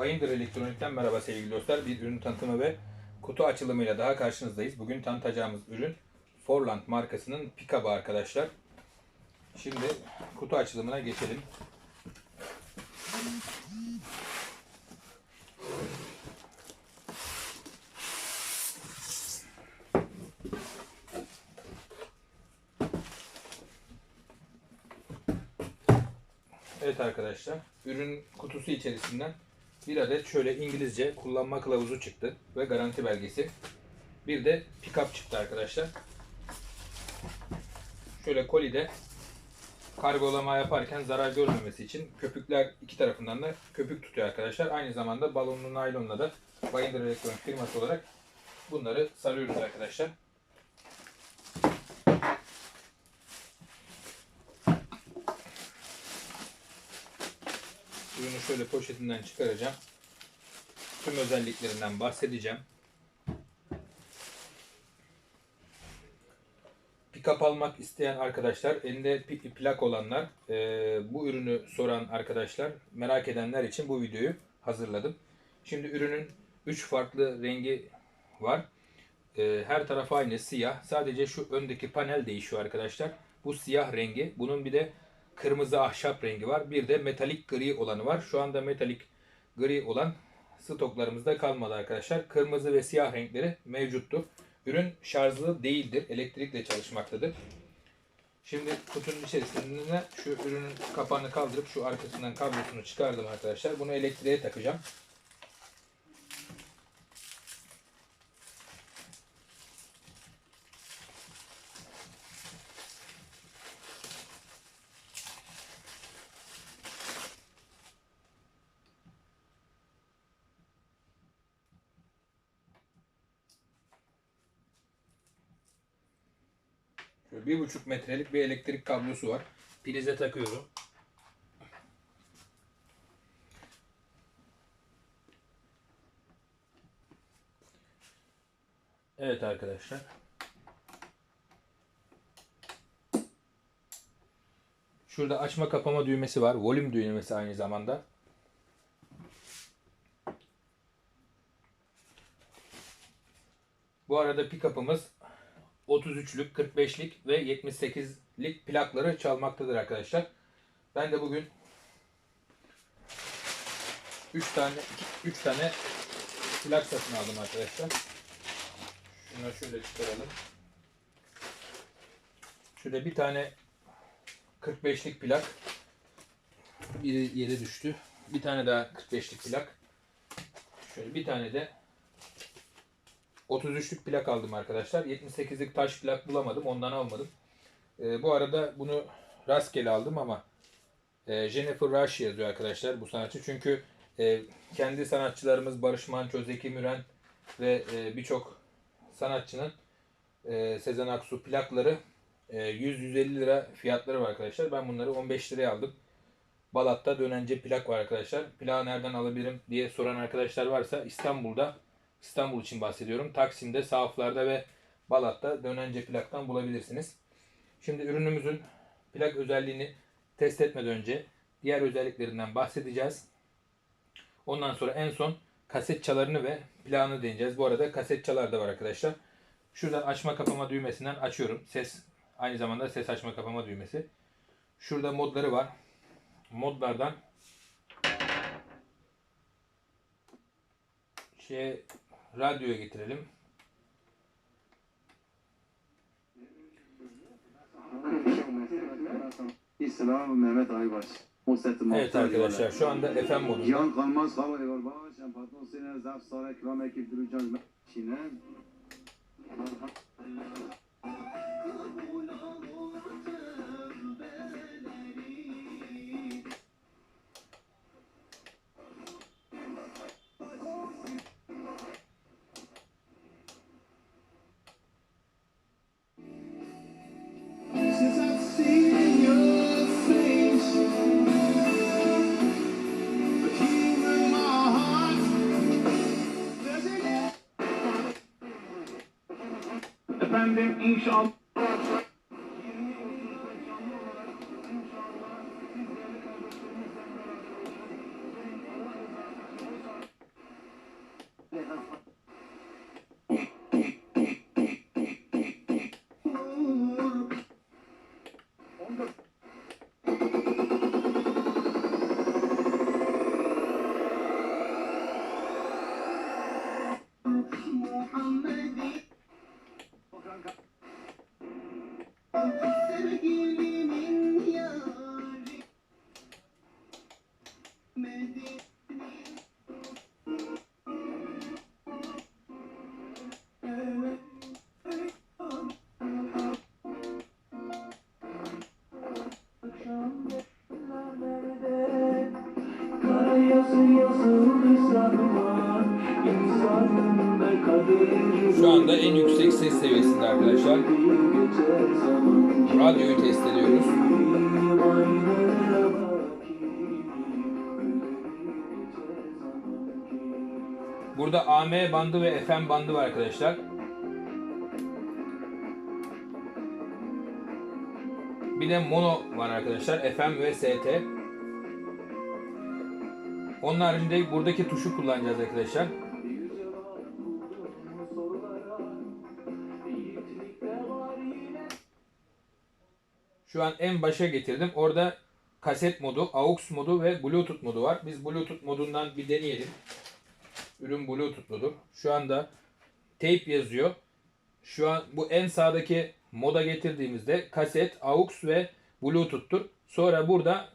Bayındır Elektronik'ten merhaba sevgili dostlar. Bir ürün tanıtımı ve kutu açılımıyla daha karşınızdayız. Bugün tanıtacağımız ürün Forland markasının pick-up'ı arkadaşlar. Şimdi kutu açılımına geçelim. Evet arkadaşlar, ürün kutusu içerisinden bir adet şöyle İngilizce kullanma kılavuzu çıktı ve garanti belgesi. Bir de pick-up çıktı arkadaşlar. Şöyle kolide kargolama yaparken zarar görmemesi için köpükler iki tarafından da köpük tutuyor arkadaşlar. Aynı zamanda balonlu naylonla da Bayındır Elektronik firması olarak bunları sarıyoruz arkadaşlar. Ürünü şöyle poşetinden çıkaracağım. Tüm özelliklerinden bahsedeceğim. Pick-up almak isteyen arkadaşlar, elinde plak olanlar, e, bu ürünü soran arkadaşlar, merak edenler için bu videoyu hazırladım. Şimdi ürünün 3 farklı rengi var. E, her taraf aynı siyah. Sadece şu öndeki panel değişiyor arkadaşlar. Bu siyah rengi. Bunun bir de kırmızı ahşap rengi var. Bir de metalik gri olanı var. Şu anda metalik gri olan stoklarımızda kalmadı arkadaşlar. Kırmızı ve siyah renkleri mevcuttu. Ürün şarjlı değildir. Elektrikle çalışmaktadır. Şimdi kutunun içerisinde şu ürünün kapağını kaldırıp şu arkasından kablosunu çıkardım arkadaşlar. Bunu elektriğe takacağım. Şöyle bir buçuk metrelik bir elektrik kablosu var. Prize takıyorum. Evet arkadaşlar. Şurada açma kapama düğmesi var. Volüm düğmesi aynı zamanda. Bu arada pick-up'ımız 33'lük, 45'lik ve 78'lik plakları çalmaktadır arkadaşlar. Ben de bugün 3 tane 3 tane plak satın aldım arkadaşlar. Şunları şöyle çıkaralım. Şöyle bir tane 45'lik plak. Biri yere düştü. Bir tane daha 45'lik plak. Şöyle bir tane de 33'lük plak aldım arkadaşlar. 78'lik taş plak bulamadım. Ondan almadım. Ee, bu arada bunu rastgele aldım ama e, Jennifer Rush yazıyor arkadaşlar bu sanatçı. Çünkü e, kendi sanatçılarımız Barış Manço, Zeki Müren ve e, birçok sanatçının e, Sezen Aksu plakları e, 100-150 lira fiyatları var arkadaşlar. Ben bunları 15 liraya aldım. Balat'ta dönence plak var arkadaşlar. Plağı nereden alabilirim diye soran arkadaşlar varsa İstanbul'da İstanbul için bahsediyorum. Taksim'de, Sahaflar'da ve Balat'ta dönence plaktan bulabilirsiniz. Şimdi ürünümüzün plak özelliğini test etmeden önce diğer özelliklerinden bahsedeceğiz. Ondan sonra en son kaset çalarını ve plağını deneyeceğiz. Bu arada kaset çalar da var arkadaşlar. Şuradan açma kapama düğmesinden açıyorum. Ses aynı zamanda ses açma kapama düğmesi. Şurada modları var. Modlardan şey radyoya getirelim. İslam Mehmet Aybaş. Evet arkadaşlar şu anda FM modunda. Yan kalmaz hava ediyor. Baş, patron sene zaf sonra ikram ekip duracağız. Çin'e. Inşallah arkadaşlar. Radyoyu test ediyoruz. Burada AM bandı ve FM bandı var arkadaşlar. Bir de mono var arkadaşlar. FM ve ST. Onun haricinde buradaki tuşu kullanacağız arkadaşlar. Şu an en başa getirdim. Orada kaset modu, AUX modu ve Bluetooth modu var. Biz Bluetooth modundan bir deneyelim. Ürün Bluetooth'ludur. Şu anda tape yazıyor. Şu an bu en sağdaki moda getirdiğimizde kaset, AUX ve Bluetooth'tur. Sonra burada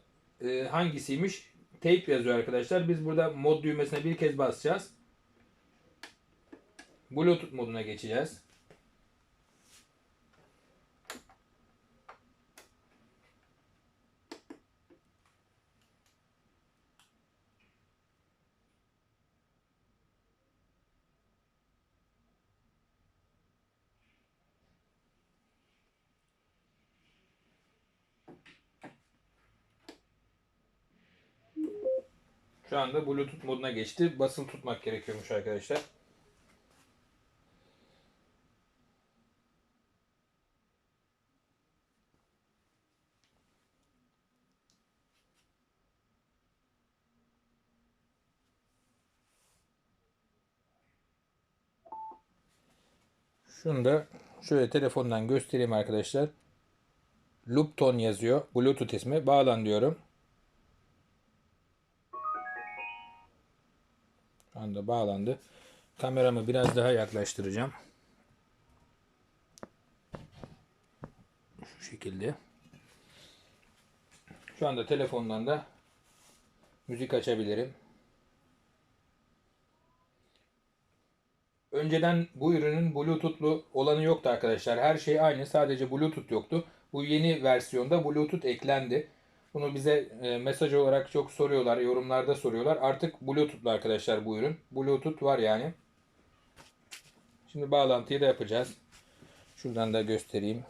e, hangisiymiş? Tape yazıyor arkadaşlar. Biz burada mod düğmesine bir kez basacağız. Bluetooth moduna geçeceğiz. Şu anda Bluetooth moduna geçti. Basılı tutmak gerekiyormuş arkadaşlar. Şunu da şöyle telefondan göstereyim arkadaşlar. Loopton yazıyor. Bluetooth ismi. Bağlan diyorum. Şu anda bağlandı. Kameramı biraz daha yaklaştıracağım. Şu şekilde. Şu anda telefondan da müzik açabilirim. Önceden bu ürünün Bluetooth'lu olanı yoktu arkadaşlar. Her şey aynı. Sadece Bluetooth yoktu. Bu yeni versiyonda Bluetooth eklendi. Bunu bize e, mesaj olarak çok soruyorlar. Yorumlarda soruyorlar. Artık Bluetooth'lu arkadaşlar bu ürün. Bluetooth var yani. Şimdi bağlantıyı da yapacağız. Şuradan da göstereyim.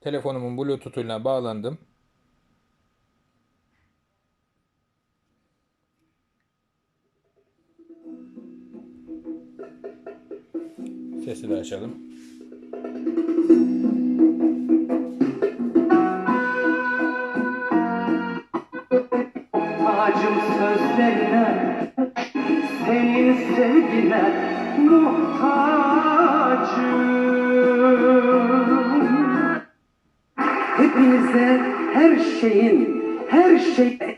Telefonumun Bluetooth'uyla bağlandım. Sesi de açalım. Muhtacım sözlerine Senin sevgine muhtacım Hepinize her şeyin her şey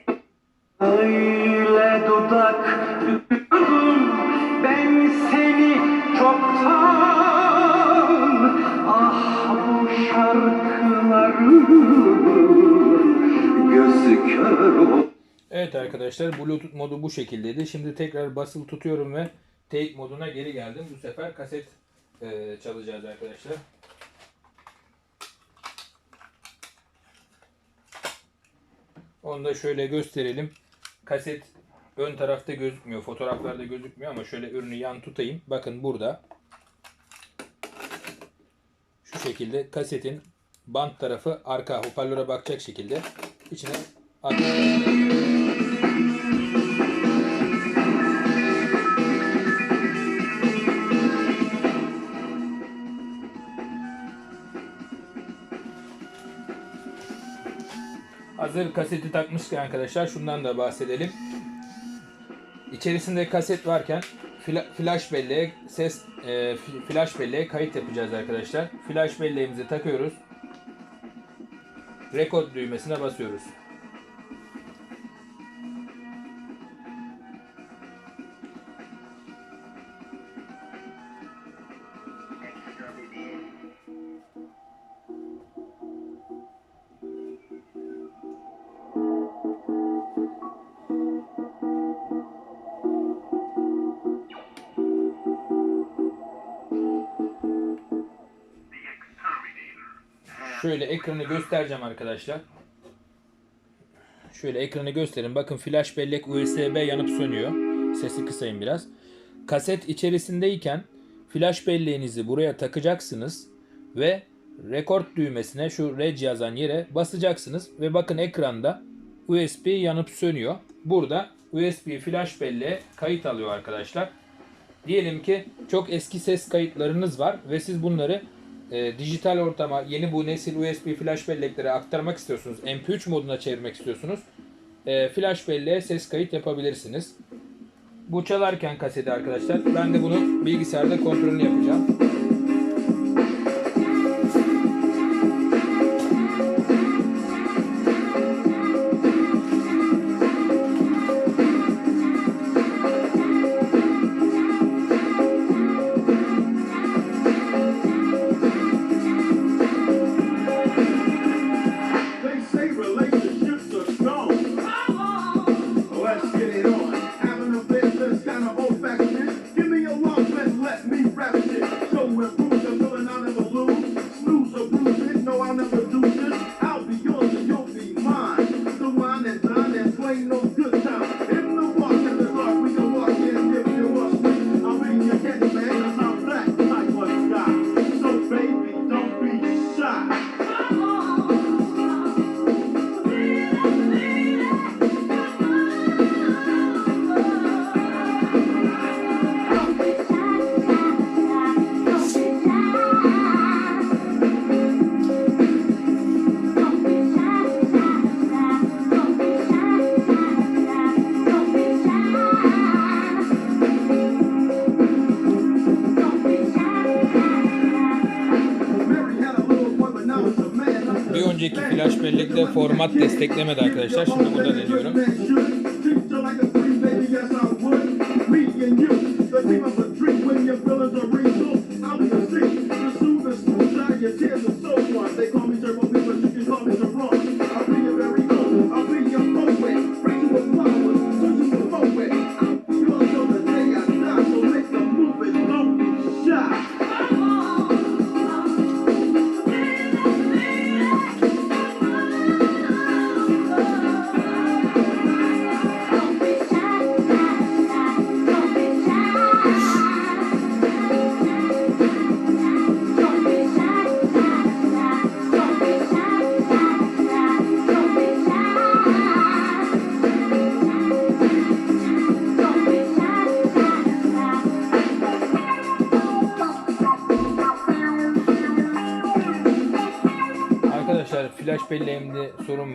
arkadaşlar Bluetooth modu bu şekildeydi. Şimdi tekrar basılı tutuyorum ve tape moduna geri geldim. Bu sefer kaset e, çalacağız arkadaşlar. Onu da şöyle gösterelim. Kaset ön tarafta gözükmüyor. Fotoğraflarda gözükmüyor ama şöyle ürünü yan tutayım. Bakın burada. Şu şekilde kasetin bant tarafı arka hoparlöre bakacak şekilde içine atmışlar. Hazır kaseti takmışken arkadaşlar şundan da bahsedelim. içerisinde kaset varken fla- flash belleğe ses e, flash belleğe kayıt yapacağız arkadaşlar. Flash belleğimizi takıyoruz. Rekord düğmesine basıyoruz. Şöyle ekranı göstereceğim arkadaşlar. Şöyle ekranı gösterin. Bakın flash bellek USB yanıp sönüyor. Sesi kısayım biraz. Kaset içerisindeyken flash belleğinizi buraya takacaksınız ve rekord düğmesine şu reg yazan yere basacaksınız ve bakın ekranda USB yanıp sönüyor. Burada USB flash belleğe kayıt alıyor arkadaşlar. Diyelim ki çok eski ses kayıtlarınız var ve siz bunları e, dijital ortama, yeni bu nesil USB flash belleklere aktarmak istiyorsunuz. MP3 moduna çevirmek istiyorsunuz. E, flash belleğe ses kayıt yapabilirsiniz. Bu çalarken kaseti arkadaşlar. Ben de bunu bilgisayarda kontrolünü yapacağım. Format desteklemedi arkadaşlar. Şimdi burada deniyorum.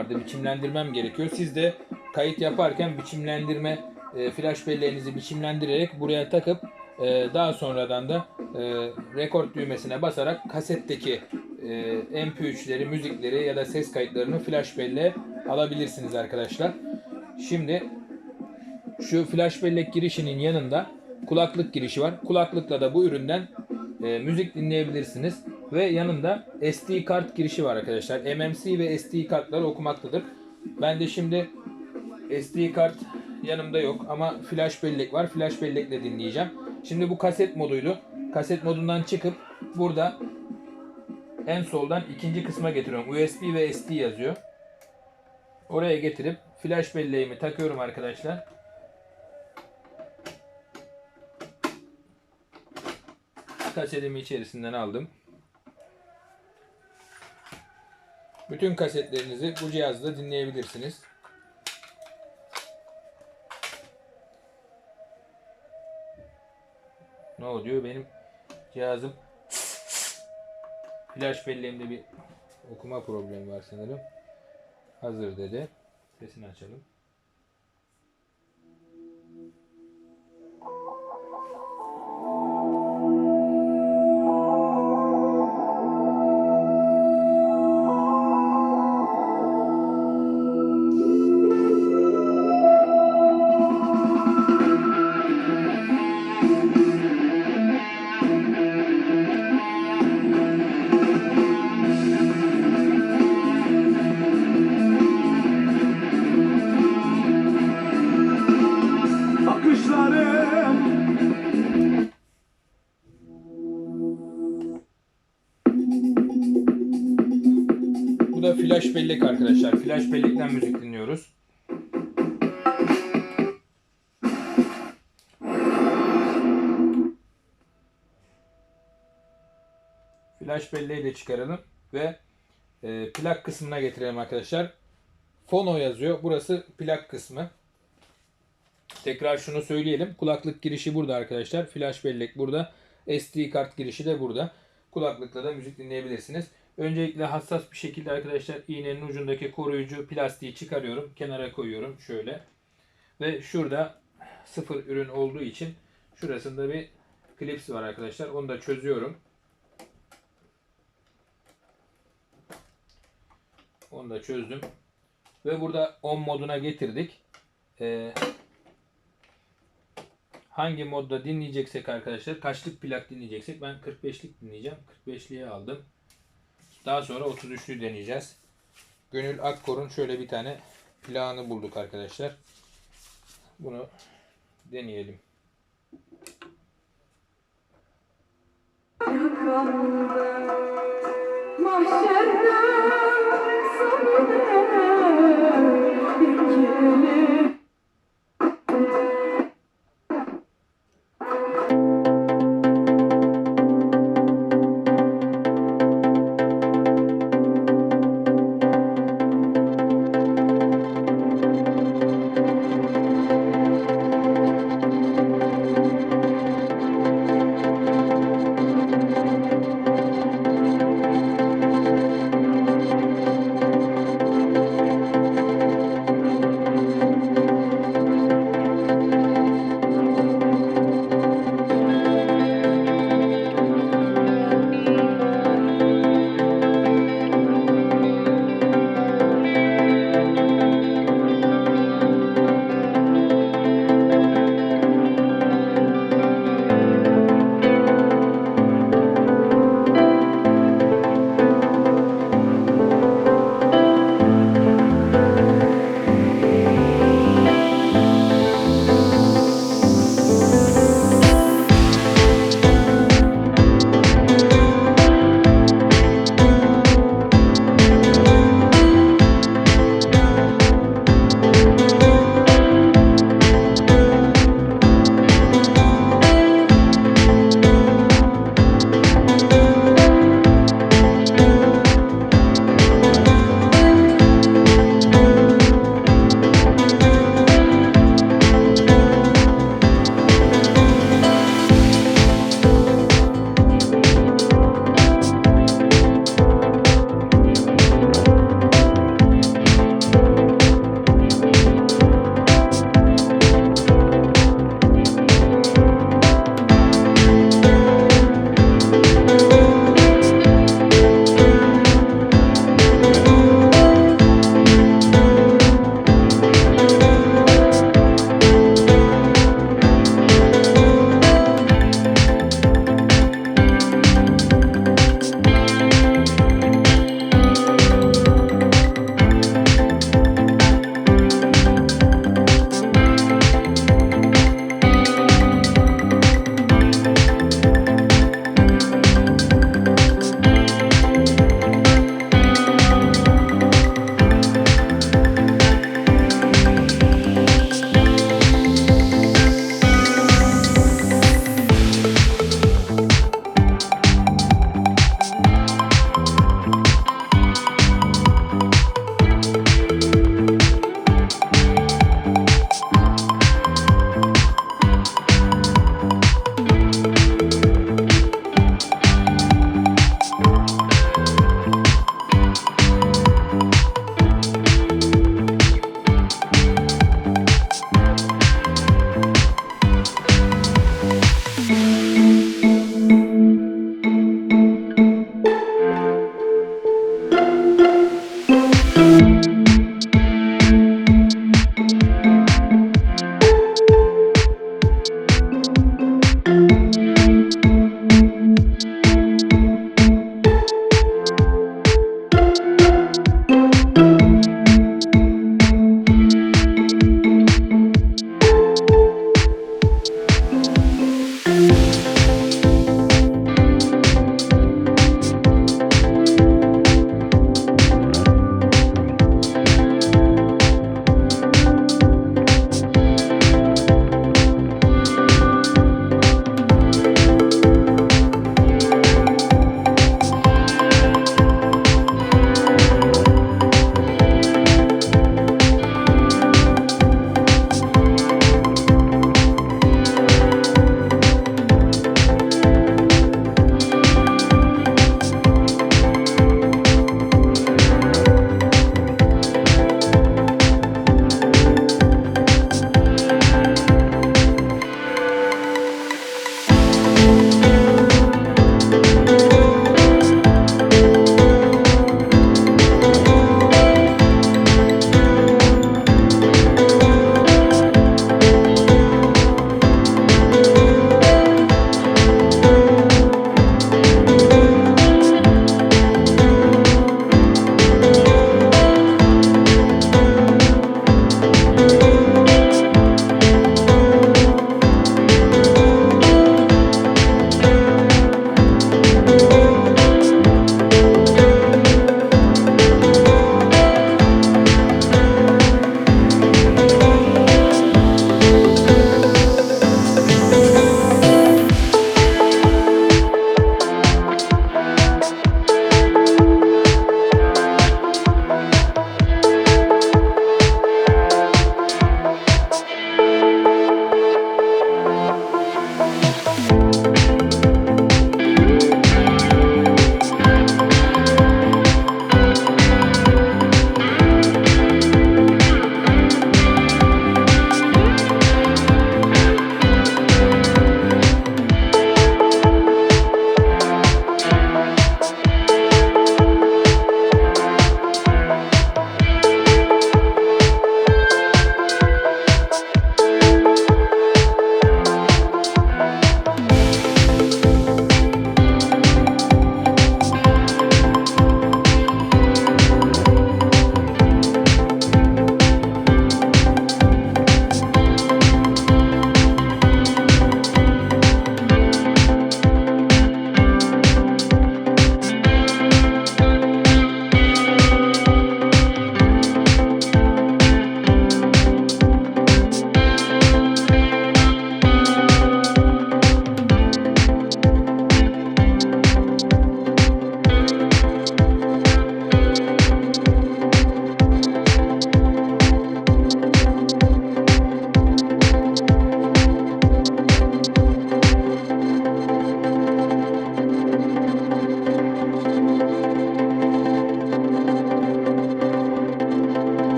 Vardı. Biçimlendirmem gerekiyor. Siz de kayıt yaparken biçimlendirme e, flash belleğinizi biçimlendirerek buraya takıp e, daha sonradan da e, rekord düğmesine basarak kasetteki e, MP3'leri, müzikleri ya da ses kayıtlarını flash belleğe alabilirsiniz arkadaşlar. Şimdi şu flash bellek girişinin yanında kulaklık girişi var. Kulaklıkla da bu üründen e, müzik dinleyebilirsiniz. Ve yanında SD kart girişi var arkadaşlar. MMC ve SD kartları okumaktadır. Ben de şimdi SD kart yanımda yok ama flash bellek var. Flash bellekle dinleyeceğim. Şimdi bu kaset moduydu. Kaset modundan çıkıp burada en soldan ikinci kısma getiriyorum. USB ve SD yazıyor. Oraya getirip flash belleğimi takıyorum arkadaşlar. Kasetimi içerisinden aldım. Bütün kasetlerinizi bu cihazda dinleyebilirsiniz. Ne oluyor? Benim cihazım flash belleğimde bir okuma problemi var sanırım. Hazır dedi. Sesini açalım. Flash belleği de çıkaralım ve e, plak kısmına getirelim arkadaşlar. Fono yazıyor. Burası plak kısmı. Tekrar şunu söyleyelim. Kulaklık girişi burada arkadaşlar. Flash bellek burada. SD kart girişi de burada. Kulaklıkla da müzik dinleyebilirsiniz. Öncelikle hassas bir şekilde arkadaşlar iğnenin ucundaki koruyucu plastiği çıkarıyorum. Kenara koyuyorum şöyle. Ve şurada sıfır ürün olduğu için şurasında bir klips var arkadaşlar. Onu da çözüyorum. Onu da çözdüm. Ve burada on moduna getirdik. Ee, hangi modda dinleyeceksek arkadaşlar, kaçlık plak dinleyeceksek ben 45'lik dinleyeceğim. 45'liğe aldım. Daha sonra 33'lü deneyeceğiz. Gönül Akkor'un şöyle bir tane plağını bulduk arkadaşlar. Bunu deneyelim. Mahşerde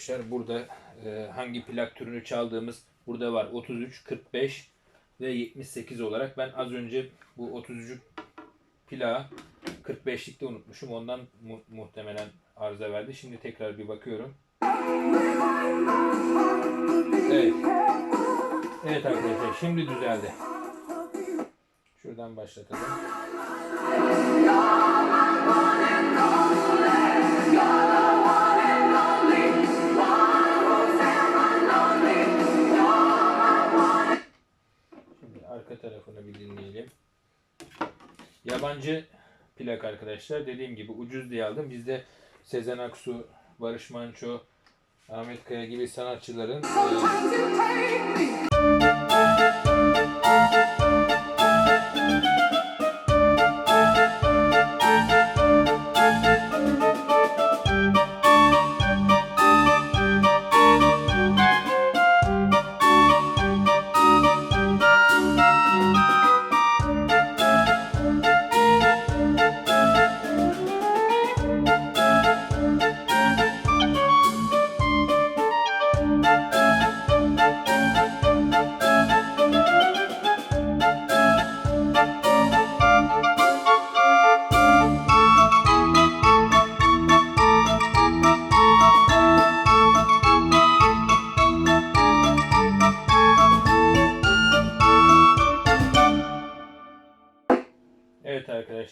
arkadaşlar. Burada e, hangi plak türünü çaldığımız burada var. 33, 45 ve 78 olarak. Ben az önce bu 33 plağı 45'likte unutmuşum. Ondan mu- muhtemelen arıza verdi. Şimdi tekrar bir bakıyorum. Evet. Evet arkadaşlar şimdi düzeldi. Şuradan başlatalım. Tarafını bir dinleyelim. Yabancı plak arkadaşlar. Dediğim gibi ucuz diye aldım. Bizde Sezen Aksu, Barış Manço, Ahmet Kaya gibi sanatçıların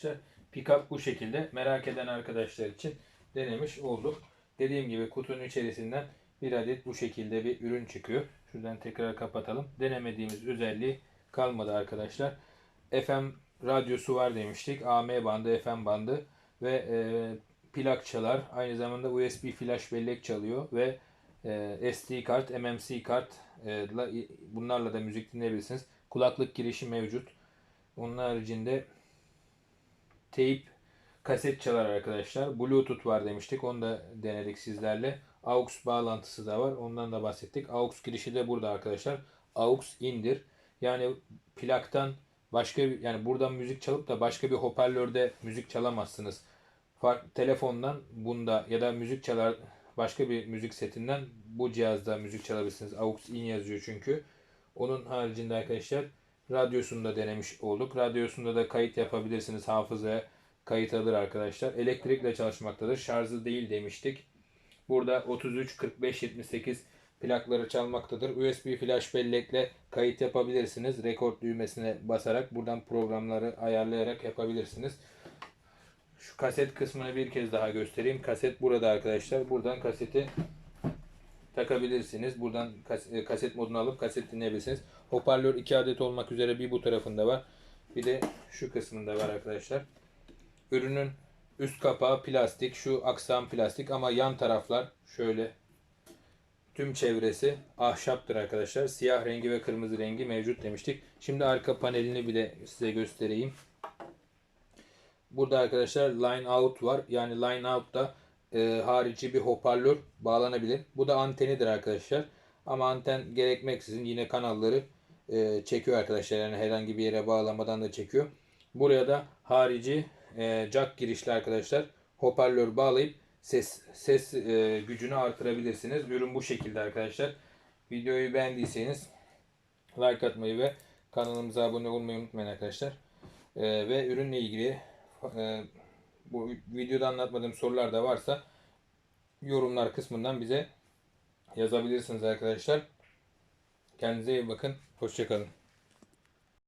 arkadaşlar pickup bu şekilde merak eden arkadaşlar için denemiş olduk. Dediğim gibi kutunun içerisinden bir adet bu şekilde bir ürün çıkıyor. Şuradan tekrar kapatalım. Denemediğimiz özelliği kalmadı arkadaşlar. FM radyosu var demiştik. AM bandı, FM bandı ve e, plak çalar. Aynı zamanda USB flash bellek çalıyor ve e, SD kart, MMC kart e, la- bunlarla da müzik dinleyebilirsiniz. Kulaklık girişi mevcut. Onun haricinde teyp kaset çalar arkadaşlar. Bluetooth var demiştik. Onu da denedik sizlerle. AUX bağlantısı da var. Ondan da bahsettik. AUX girişi de burada arkadaşlar. AUX indir. Yani plaktan başka bir yani buradan müzik çalıp da başka bir hoparlörde müzik çalamazsınız. Fark, telefondan bunda ya da müzik çalar başka bir müzik setinden bu cihazda müzik çalabilirsiniz. AUX in yazıyor çünkü. Onun haricinde arkadaşlar radyosunu da denemiş olduk. Radyosunda da kayıt yapabilirsiniz. Hafızaya kayıt alır arkadaşlar. Elektrikle çalışmaktadır. Şarjı değil demiştik. Burada 33, 45, 78 plakları çalmaktadır. USB flash bellekle kayıt yapabilirsiniz. Rekord düğmesine basarak buradan programları ayarlayarak yapabilirsiniz. Şu kaset kısmını bir kez daha göstereyim. Kaset burada arkadaşlar. Buradan kaseti takabilirsiniz. Buradan e, kaset modunu alıp kaset dinleyebilirsiniz. Hoparlör 2 adet olmak üzere bir bu tarafında var. Bir de şu kısmında var arkadaşlar. Ürünün üst kapağı plastik. Şu aksam plastik ama yan taraflar şöyle tüm çevresi ahşaptır arkadaşlar. Siyah rengi ve kırmızı rengi mevcut demiştik. Şimdi arka panelini bir de size göstereyim. Burada arkadaşlar line out var. Yani line out'ta e, harici bir hoparlör bağlanabilir. Bu da antenidir arkadaşlar. Ama anten gerekmeksizin yine kanalları e, çekiyor arkadaşlar. Yani herhangi bir yere bağlamadan da çekiyor. Buraya da harici e, jack girişli arkadaşlar hoparlör bağlayıp ses ses e, gücünü artırabilirsiniz. Ürün bu şekilde arkadaşlar. Videoyu beğendiyseniz like atmayı ve kanalımıza abone olmayı unutmayın arkadaşlar. E, ve ürünle ilgili e, bu videoda anlatmadığım sorular da varsa yorumlar kısmından bize yazabilirsiniz arkadaşlar. Kendinize iyi bakın. Hoşçakalın.